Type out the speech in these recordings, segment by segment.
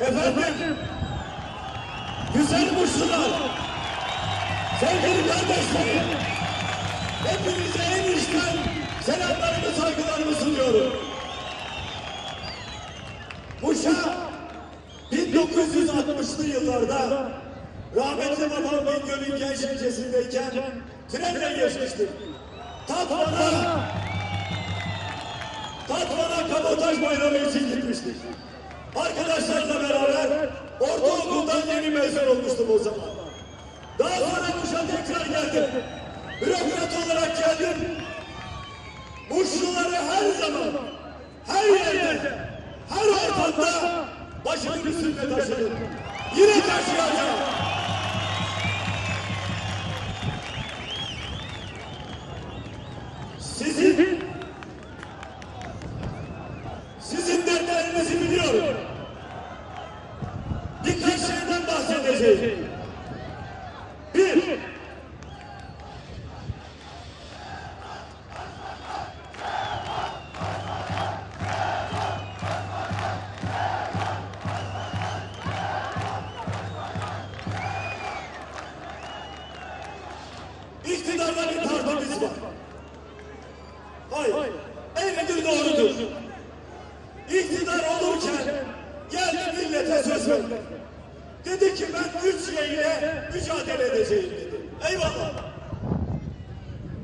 Efendim, güzel Muşlular, sevgili kardeşlerim, hepinize en içten selamlarımı, saygılarımı sunuyorum. Muş'a 1960'lı yıllarda rahmetli babam Bingöl'ün genç ilçesindeyken trenle geçmiştim. Tatvan'a Tatvan'a kabotaj bayramı için gitmiştik. Arkadaşlarla beraber ortaokuldan yeni mezun olmuştum o zaman. Daha sonra Muş'a tekrar geldim. Bürokrat olarak geldim. Muşluları her zaman, her yerde, her ortamda başımın üstünde taşıdım. Yine taşıyacağım. İktidarla bir darbemiz var. Hayır, eğridir doğrudur. İktidar olurken geldi millete söz verdi. Dedi ki ben üç şeyle mücadele edeceğim dedi. Eyvallah.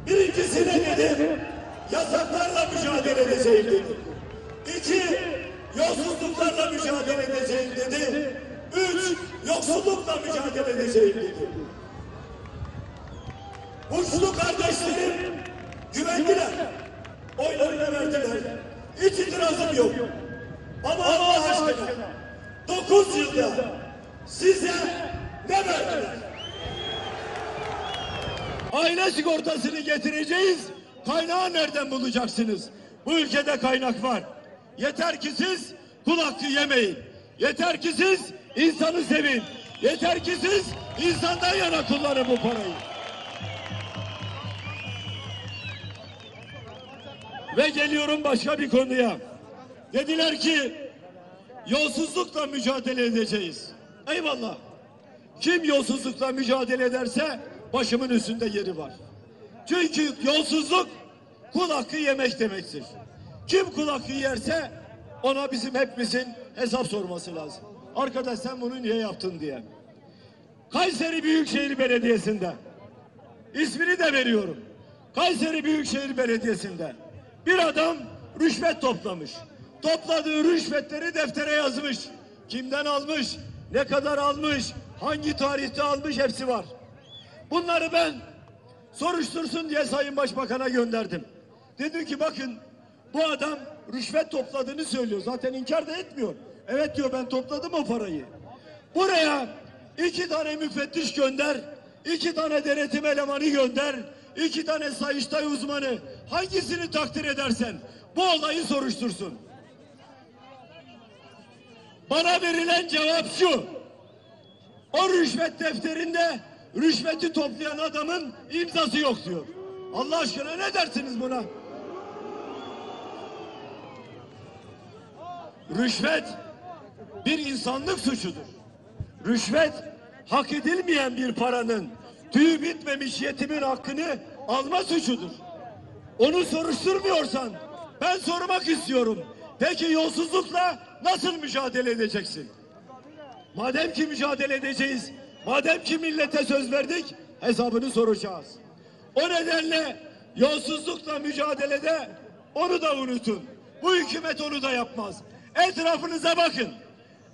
Birincisi ne dedi? Yasaklarla mücadele edeceğim dedi. İki, yolsuzluklarla mücadele edeceğim dedi. Üç, yoksullukla mücadele edeceğim dedi. Muşlu kardeşlerim güvendiler. Oylarını verdiler. Hiç itirazım yok. Ama Allah aşkına dokuz yılda size ne verdiler? Aile sigortasını getireceğiz. Kaynağı nereden bulacaksınız? Bu ülkede kaynak var. Yeter ki siz kul hakkı yemeyin. Yeter ki siz insanı sevin. Yeter ki siz insandan yana kullanın bu parayı. Ve geliyorum başka bir konuya. Dediler ki yolsuzlukla mücadele edeceğiz. Eyvallah. Kim yolsuzlukla mücadele ederse başımın üstünde yeri var. Çünkü yolsuzluk kul hakkı yemek demektir. Kim kul hakkı yerse ona bizim hepimizin hesap sorması lazım. Arkadaş sen bunu niye yaptın diye. Kayseri Büyükşehir Belediyesi'nde ismini de veriyorum. Kayseri Büyükşehir Belediyesi'nde bir adam rüşvet toplamış. Topladığı rüşvetleri deftere yazmış. Kimden almış, ne kadar almış, hangi tarihte almış hepsi var. Bunları ben soruştursun diye Sayın Başbakan'a gönderdim. Dedim ki bakın bu adam rüşvet topladığını söylüyor. Zaten inkar da etmiyor. Evet diyor ben topladım o parayı. Buraya iki tane müfettiş gönder, iki tane denetim elemanı gönder, iki tane sayıştay uzmanı hangisini takdir edersen bu olayı soruştursun. Bana verilen cevap şu. O rüşvet defterinde rüşveti toplayan adamın imzası yok diyor. Allah aşkına ne dersiniz buna? Rüşvet bir insanlık suçudur. Rüşvet hak edilmeyen bir paranın tüyü bitmemiş yetimin hakkını alma suçudur. Onu soruşturmuyorsan ben sormak istiyorum. Peki yolsuzlukla nasıl mücadele edeceksin? Madem ki mücadele edeceğiz, madem ki millete söz verdik, hesabını soracağız. O nedenle yolsuzlukla mücadelede onu da unutun. Bu hükümet onu da yapmaz. Etrafınıza bakın.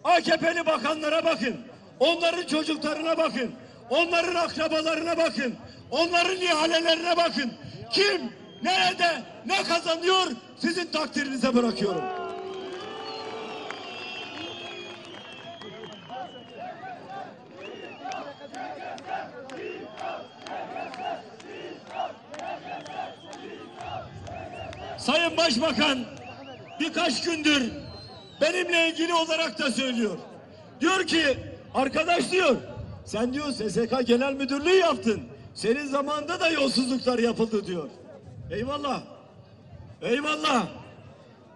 AKP'li bakanlara bakın. Onların çocuklarına bakın. Onların akrabalarına bakın. Onların ihalelerine bakın. Kim, nerede, ne kazanıyor sizin takdirinize bırakıyorum. Sayın Başbakan birkaç gündür benimle ilgili olarak da söylüyor. Diyor ki arkadaş diyor sen diyor SSK Genel Müdürlüğü yaptın. Senin zamanında da yolsuzluklar yapıldı diyor. Eyvallah. Eyvallah.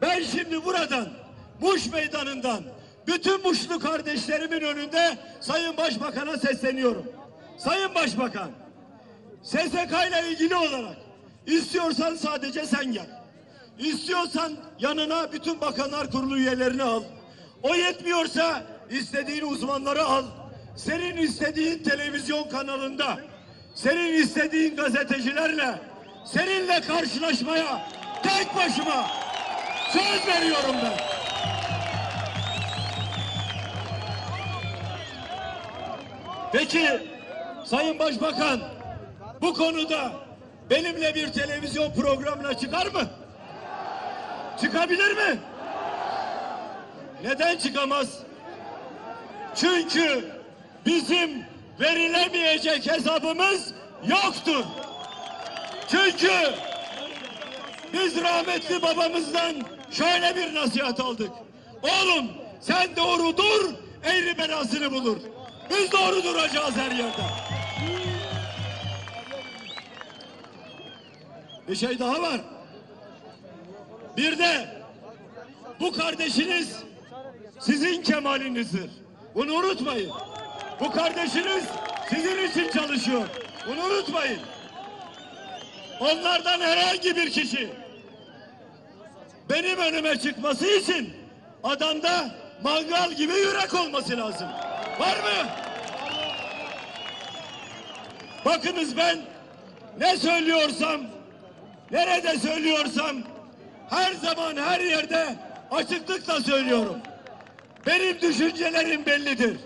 Ben şimdi buradan Muş Meydanı'ndan bütün Muşlu kardeşlerimin önünde Sayın Başbakan'a sesleniyorum. Sayın Başbakan, SSK ile ilgili olarak istiyorsan sadece sen gel. İstiyorsan yanına bütün bakanlar kurulu üyelerini al. O yetmiyorsa istediğin uzmanları al. Senin istediğin televizyon kanalında, senin istediğin gazetecilerle, seninle karşılaşmaya tek başıma söz veriyorum ben. Peki Sayın Başbakan bu konuda benimle bir televizyon programına çıkar mı? Çıkabilir mi? Neden çıkamaz? Çünkü bizim verilemeyecek hesabımız yoktur. Çünkü biz rahmetli babamızdan şöyle bir nasihat aldık. Oğlum sen doğru dur, eğri belasını bulur. Biz doğru duracağız her yerde. Bir şey daha var. Bir de bu kardeşiniz sizin kemalinizdir. Bunu unutmayın. Bu kardeşiniz sizin için çalışıyor. Bunu unutmayın. Onlardan herhangi bir kişi benim önüme çıkması için adamda mangal gibi yürek olması lazım. Var mı? Bakınız ben ne söylüyorsam, nerede söylüyorsam her zaman her yerde açıklıkla söylüyorum. Benim düşüncelerim bellidir.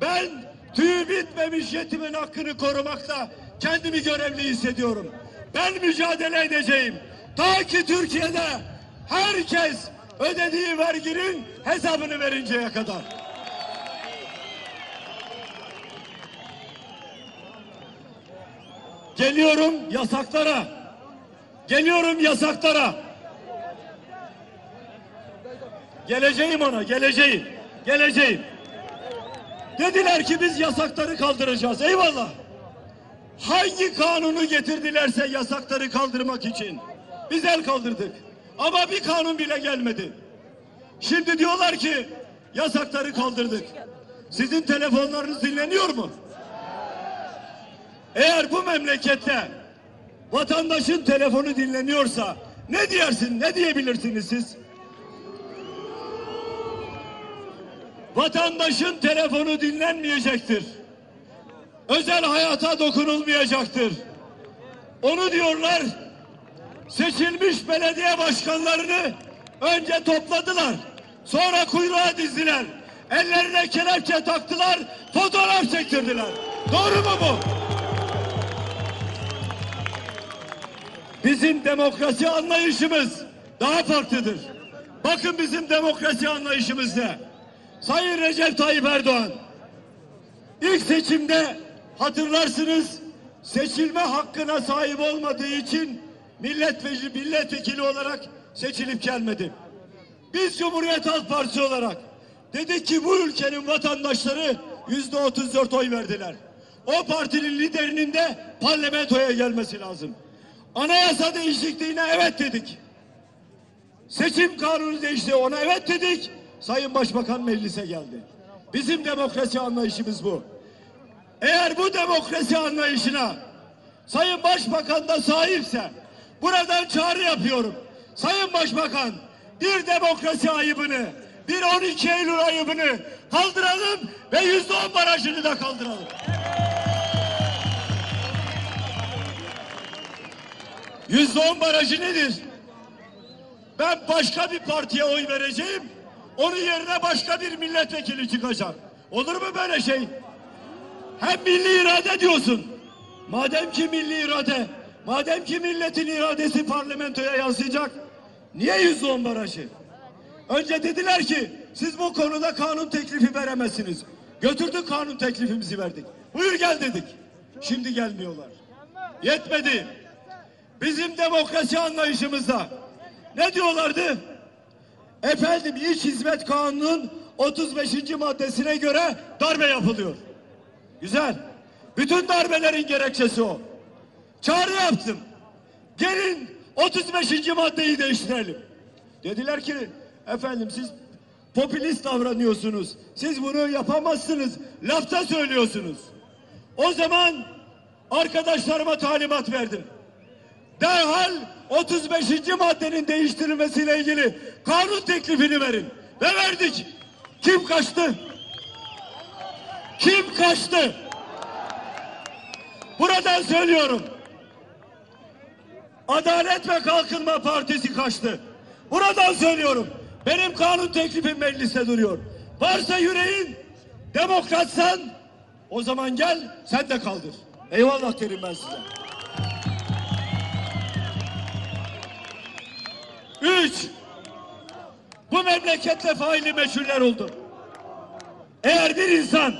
Ben tüyü bitmemiş yetimin hakkını korumakta kendimi görevli hissediyorum. Ben mücadele edeceğim. Ta ki Türkiye'de herkes ödediği verginin hesabını verinceye kadar. Geliyorum yasaklara. Geliyorum yasaklara. Geleceğim ona, geleceğim. Geleceğim. Dediler ki biz yasakları kaldıracağız. Eyvallah. Hangi kanunu getirdilerse yasakları kaldırmak için biz el kaldırdık. Ama bir kanun bile gelmedi. Şimdi diyorlar ki yasakları kaldırdık. Sizin telefonlarınız dinleniyor mu? Eğer bu memlekette vatandaşın telefonu dinleniyorsa ne diyersin, ne diyebilirsiniz siz? Vatandaşın telefonu dinlenmeyecektir. Özel hayata dokunulmayacaktır. Onu diyorlar seçilmiş belediye başkanlarını önce topladılar. Sonra kuyruğa dizdiler. Ellerine kelepçe taktılar. Fotoğraf çektirdiler. Doğru mu bu? Bizim demokrasi anlayışımız daha farklıdır. Bakın bizim demokrasi anlayışımız ne? Sayın Recep Tayyip Erdoğan ilk seçimde hatırlarsınız seçilme hakkına sahip olmadığı için milletvekili, milletvekili olarak seçilip gelmedi. Biz Cumhuriyet Halk Partisi olarak dedik ki bu ülkenin vatandaşları yüzde otuz dört oy verdiler. O partinin liderinin de parlamentoya gelmesi lazım. Anayasa değişikliğine evet dedik. Seçim kanunu değişti ona evet dedik. Sayın Başbakan meclise geldi. Bizim demokrasi anlayışımız bu. Eğer bu demokrasi anlayışına Sayın Başbakan da sahipse buradan çağrı yapıyorum. Sayın Başbakan bir demokrasi ayıbını, bir 12 Eylül ayıbını kaldıralım ve yüzde on barajını da kaldıralım. Yüzde on barajı nedir? Ben başka bir partiye oy vereceğim. Onun yerine başka bir milletvekili çıkacak. Olur mu böyle şey? Hem milli irade diyorsun. Madem ki milli irade, madem ki milletin iradesi parlamentoya yansıyacak, niye yüzde on barajı? Önce dediler ki siz bu konuda kanun teklifi veremezsiniz. Götürdük kanun teklifimizi verdik. Buyur gel dedik. Şimdi gelmiyorlar. Yetmedi. Bizim demokrasi anlayışımızda ne diyorlardı? Efendim İç Hizmet Kanunu'nun 35. maddesine göre darbe yapılıyor. Güzel. Bütün darbelerin gerekçesi o. Çağrı yaptım. Gelin 35. maddeyi değiştirelim. Dediler ki efendim siz popülist davranıyorsunuz. Siz bunu yapamazsınız. Lafta söylüyorsunuz. O zaman arkadaşlarıma talimat verdim. Derhal 35. maddenin değiştirilmesiyle ilgili kanun teklifini verin. Ve verdik. Kim kaçtı? Kim kaçtı? Buradan söylüyorum. Adalet ve Kalkınma Partisi kaçtı. Buradan söylüyorum. Benim kanun teklifim mecliste duruyor. Varsa yüreğin demokratsan o zaman gel sen de kaldır. Eyvallah derim ben size. Üç. Bu memlekette faili meçhuller oldu. Eğer bir insan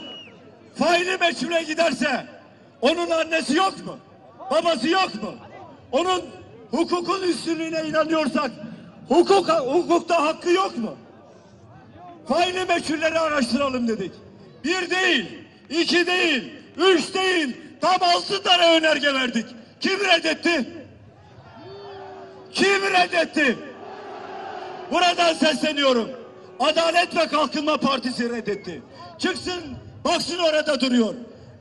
faili meçhule giderse onun annesi yok mu? Babası yok mu? Onun hukukun üstünlüğüne inanıyorsak hukuk, hukukta hakkı yok mu? Faili meçhulleri araştıralım dedik. Bir değil, iki değil, üç değil, tam altı tane önerge verdik. Kim reddetti? Kim reddetti? Buradan sesleniyorum. Adalet ve Kalkınma Partisi reddetti. Çıksın, baksın orada duruyor.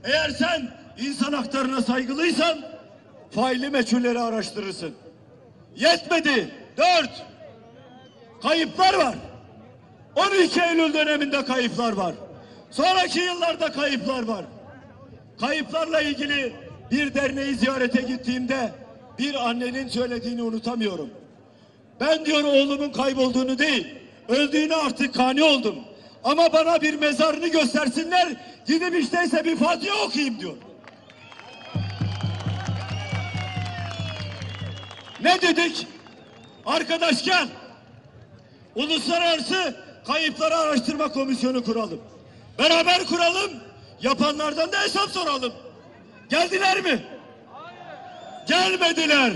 Eğer sen insan haklarına saygılıysan faili meçhulleri araştırırsın. Yetmedi. Dört. Kayıplar var. 12 Eylül döneminde kayıplar var. Sonraki yıllarda kayıplar var. Kayıplarla ilgili bir derneği ziyarete gittiğimde bir annenin söylediğini unutamıyorum. Ben diyor oğlumun kaybolduğunu değil, öldüğünü artık kani oldum. Ama bana bir mezarını göstersinler, gidip işteyse bir Fatiha okuyayım diyor. Ne dedik? Arkadaş gel. Uluslararası Kayıpları Araştırma Komisyonu kuralım. Beraber kuralım. Yapanlardan da hesap soralım. Geldiler mi? Gelmediler.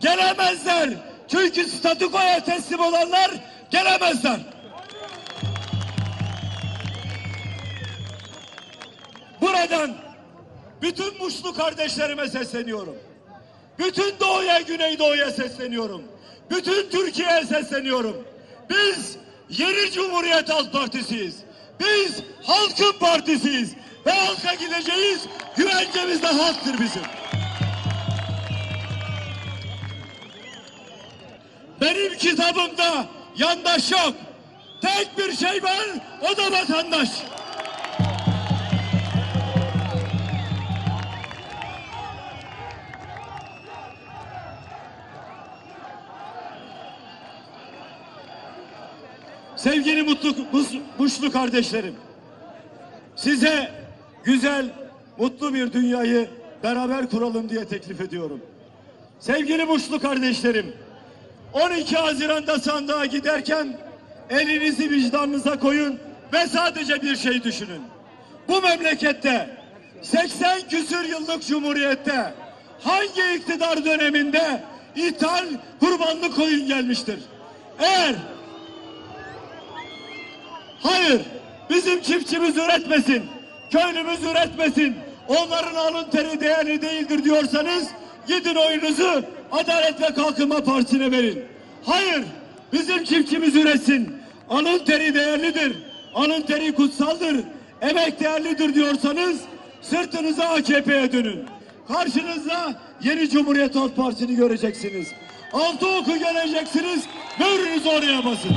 Gelemezler. Çünkü statükoya teslim olanlar gelemezler. Buradan bütün Muşlu kardeşlerime sesleniyorum. Bütün Doğu'ya, Güneydoğu'ya sesleniyorum. Bütün Türkiye'ye sesleniyorum. Biz Yeni Cumhuriyet Halk Partisiyiz. Biz halkın partisiyiz. Ve halka gideceğiz. Güvencemiz de halktır bizim. Benim kitabımda yandaş yok. Tek bir şey var, o da vatandaş. Sevgili mutlu Muşlu kardeşlerim, size güzel, mutlu bir dünyayı beraber kuralım diye teklif ediyorum. Sevgili Muşlu kardeşlerim, 12 Haziran'da sandığa giderken elinizi vicdanınıza koyun ve sadece bir şey düşünün. Bu memlekette 80 küsür yıllık cumhuriyette hangi iktidar döneminde ithal kurbanlık koyun gelmiştir? Eğer Hayır, bizim çiftçimiz üretmesin, köylümüz üretmesin, onların alın teri değerli değildir diyorsanız gidin oyunuzu Adalet ve Kalkınma Partisi'ne verin. Hayır, bizim çiftçimiz üretsin, alın teri değerlidir, alın teri kutsaldır, emek değerlidir diyorsanız sırtınıza AKP'ye dönün. Karşınızda yeni Cumhuriyet Halk Partisi'ni göreceksiniz. Altı oku göreceksiniz, mührünüzü oraya basın.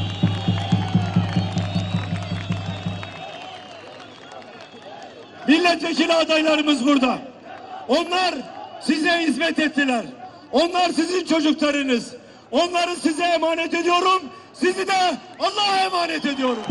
Milletvekili adaylarımız burada. Onlar size hizmet ettiler. Onlar sizin çocuklarınız. Onları size emanet ediyorum. Sizi de Allah'a emanet ediyorum.